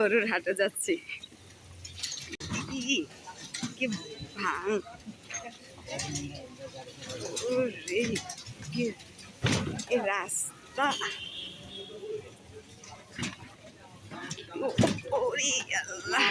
গরুর হাটে যাচ্ছি। কি ভাঙ। রাস্তা। ওরে আল্লাহ।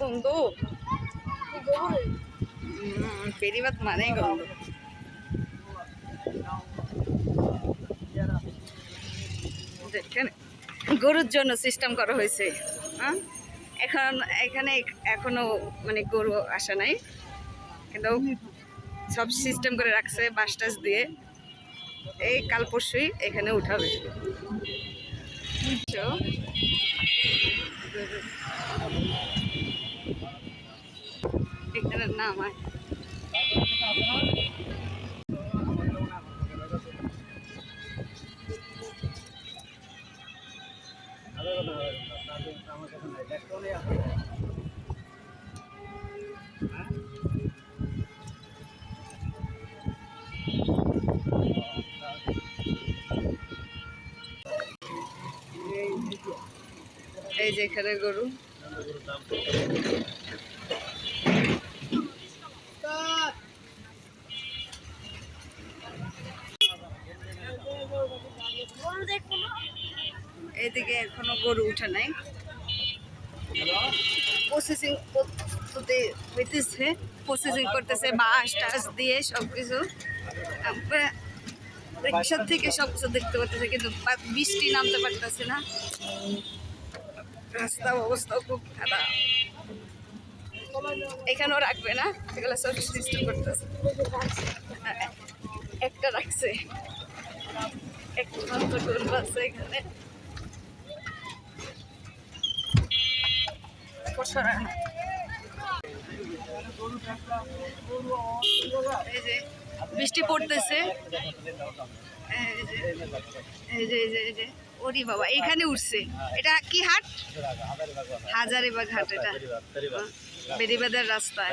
গন্ধ বেরিবাত মানে দেখেন গরুর জন্য সিস্টেম করা হয়েছে হ্যাঁ? এখন, এখানে এখনও মানে গরু আসা নাই। কিন্তু সব সিস্টেম করে রাখছে বাস টাস দিয়ে। এই কাল পরশুই এখানে উঠাবে। এখানে নামায় এই যে এখানে গরু। এদিকে এখনও গরু উঠে নাই। প্রসেসিং করতে হইতেছে প্রসেসিং করতেছে, বাঁশ টাস দিয়ে সব কিছু রিক্সার থেকে সব কিছু দেখতে পারতেছে, কিন্তু বৃষ্টি নামতে পারতেছে না। রাস্তা অবস্থা খুব খারাপ। এখানেও রাখবে না, এগুলো সব সিস্টেম করতেছে। একটা রাখছে। একটা মাত্র গরু আছে এখানে। সরায় না। এই যে বৃষ্টি পড়তেছে। এই যে এই যে এই যে এই যে। ওরি বাবা এখানে উঠছে। এটা কি হাট? হাজারিবাগ হাট এটা। বেরিবাদের রাস্তায়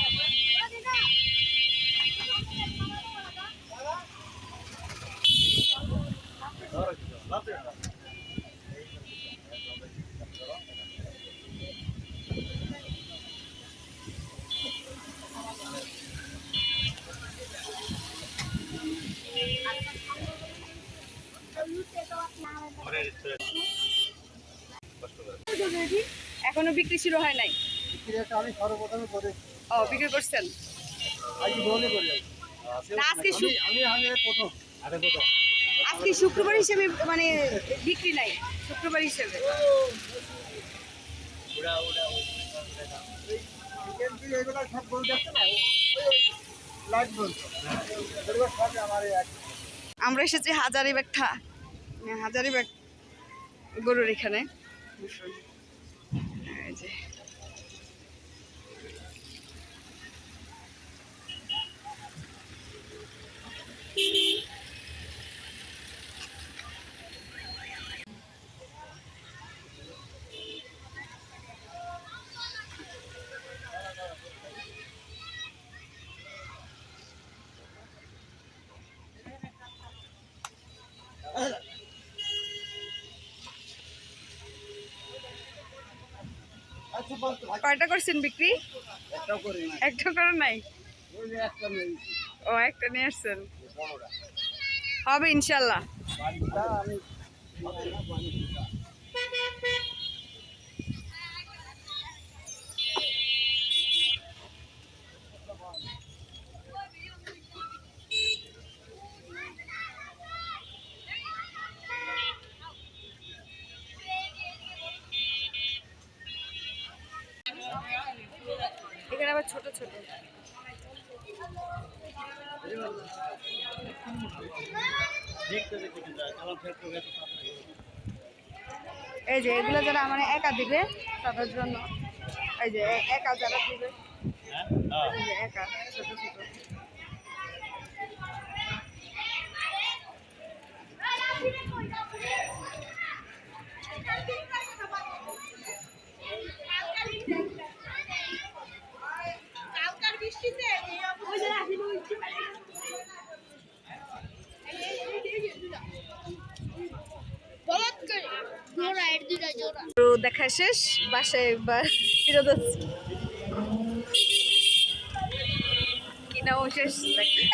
এখনও বিক্রি শুরু হয় নাই? বিক্রি করছেন? আজকে শুক্রবার হিসেবে মানে বিক্রি নাই, শুক্রবার হিসেবে। আমার এসেছি হাজারি ব্যাগ হাজারি ব্যাগ গরুর এখানে। আচ্ছা কয়টা করছেন বিক্রি? একটা করে নেই। ও একটা নিয়ে আসছেন? হবে ইনশাল্লাহ। এখানে আবার ছোট ছোট। এই যে এগুলো যারা মানে একা দিবে তাদের জন্য এই যে একা যারা দিবে একা ছোট ছোট। দেখা শেষ বাসায় বা ফিরত কিনাও শেষ দেখ-